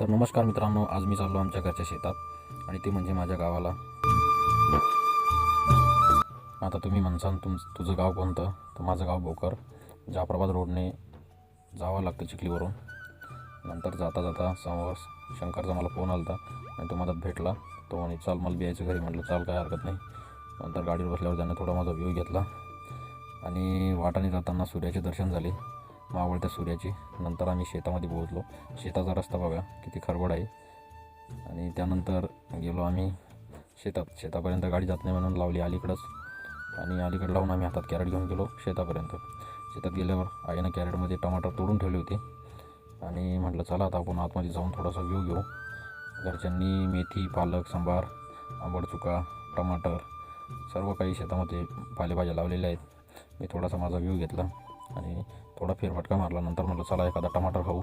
तर नमस्कार मित्रांनो आज मी चाललो आमच्या घरच्या शेतात आणि ते म्हणजे माझ्या गावाला. आता तुम्ही म्हणसान तुम तुझं गाव कोणतं? तर माझं गाव भोकर जाफराबाद रोडने जावं लागतं चिखलीवरून. नंतर जाता जाता समोर शंकरचा मला फोन आला आणि तो मदत भेटला. तो म्हणे चाल मला बियायचं घरी. म्हटलं चाल काय हरकत नाही. नंतर गाडीवर बसल्यावर त्याने थोडा माझा व्ह्यू घेतला. आणि वाटाने जाताना सूर्याचे दर्शन झाले. मावळत्या सूर्याची. नंतर आम्ही शेतामध्ये पोहोचलो. शेताचा रस्ता बघा किती खरबड आहे. आणि त्यानंतर गेलो आम्ही शेतात. शेतापर्यंत गाडी जात नाही म्हणून लावली अलीकडंच. आणि अलीकडं लावून आम्ही हातात कॅरेट घेऊन गेलो शेतापर्यंत. शेतात गेल्यावर आईनं कॅरेटमध्ये टमाटर तोडून ठेवले होते. आणि म्हटलं चला आता आपण आतमध्ये जाऊन थोडासा व्ह्यू घेऊ. घरच्यांनी मेथी पालक सांबार आंबड चुका टमाटर सर्व काही शेतामध्ये पालेभाज्या लावलेल्या आहेत. मी थोडासा माझा व्ह्यू घेतला. आणि थोडा फेरफटका मारला नंतर म्हटलं चला एखादा टमाटर खाऊ.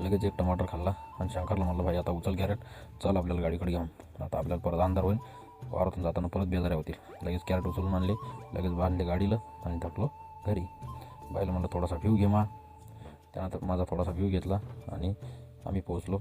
लगेच एक टमाटर खाल्ला आणि शंकरला म्हटलं भाई आता उचल कॅरेट चल आपल्याला गाडीकडे घेऊन. आता आपल्याला परत अंधार होईल वारातून जाताना परत बेजाऱ्या होतील. लगेच कॅरेट उचलून आणले लगेच बांधले गाडीला आणि टाकलो घरी. बाईला म्हटलं थोडासा व्ह्यू घे मा. त्यानंतर माझा थोडासा व्ह्यू घेतला आणि आम्ही पोहोचलो.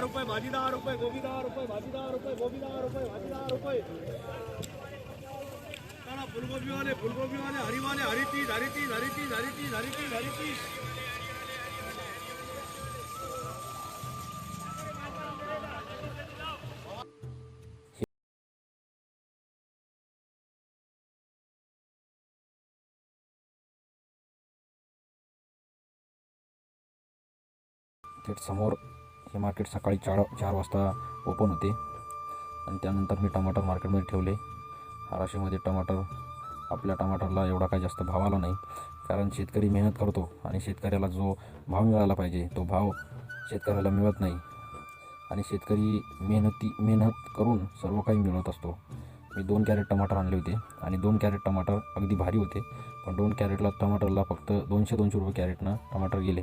रुपये भाजी दहा रुपये चला फुलगोबी वाले फुलगोबी वाले हरी वाले हरी तीस हरी तीस हरी तीस हरी तीस हरी तीस हरी तीस थेट समोर हे मार्केट सकाळी चार चार वाजता ओपन होते. आणि त्यानंतर मी टमाटर मार्केटमध्ये ठेवले. हाराशीमध्ये टमाटर आपल्या टमाटरला एवढा काही जास्त भाव आला नाही. कारण शेतकरी मेहनत करतो आणि शेतकऱ्याला जो भाव मिळाला पाहिजे तो भाव शेतकऱ्याला मिळत नाही. आणि शेतकरी मेहनती मेहनत करून सर्व काही मिळवत असतो. मी दोन कॅरेट टमाटर आणले होते आणि दोन कॅरेट टमाटर अगदी भारी होते. पण दोन कॅरेटला टमाटरला फक्त दोनशे दोनशे रुपये कॅरेटनं टमाटर गेले.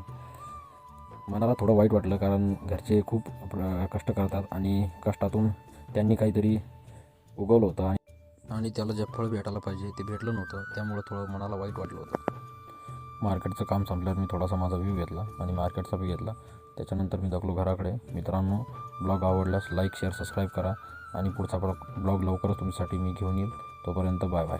मनाला थोडं वाईट वाटलं कारण घरचे खूप प्र- कष्ट करतात आणि कष्टातून त्यांनी काहीतरी उगवलं होतं आणि आणि त्याला जे फळ भेटायला पाहिजे ते भेटलं नव्हतं त्यामुळं थोडं मनाला वाईट वाटलं होतं. मार्केटचं काम संपल्यावर मी थोडासा माझा व्ह्यू घेतला आणि मार्केटचा बी घेतला. त्याच्यानंतर मी दाखलो घराकडे. मित्रांनो ब्लॉग आवडल्यास लाईक शेअर सबस्क्राईब करा आणि पुढचा ब्लॉग ब्लॉग लवकरच तुमच्यासाठी मी घेऊन येईल. तोपर्यंत बाय बाय